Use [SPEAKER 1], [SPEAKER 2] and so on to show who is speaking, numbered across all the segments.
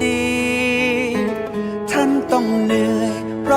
[SPEAKER 1] ่าน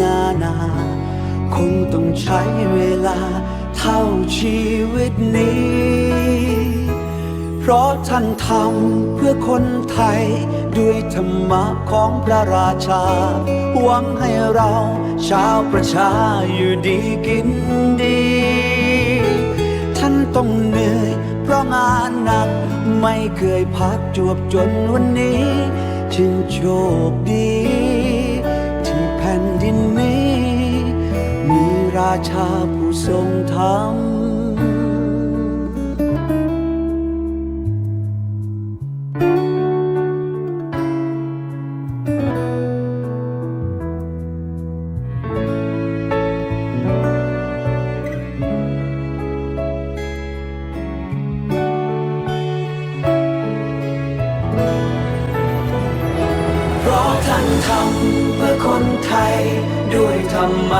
[SPEAKER 1] นานา คงต้องใช้เวลาเท่าชีวิตนี้ เพราะท่านทำเพื่อคนไทย ด้วยธรรมะของพระราชา หวังให้เราชาวประชาอยู่ดีกินดี ท่านต้องเหนื่อยเพราะงานหนัก ไม่เคยพักจวบจนวันนี้จึงโชคดี ชาผู้ทรงธรรมเพราะท่านทำ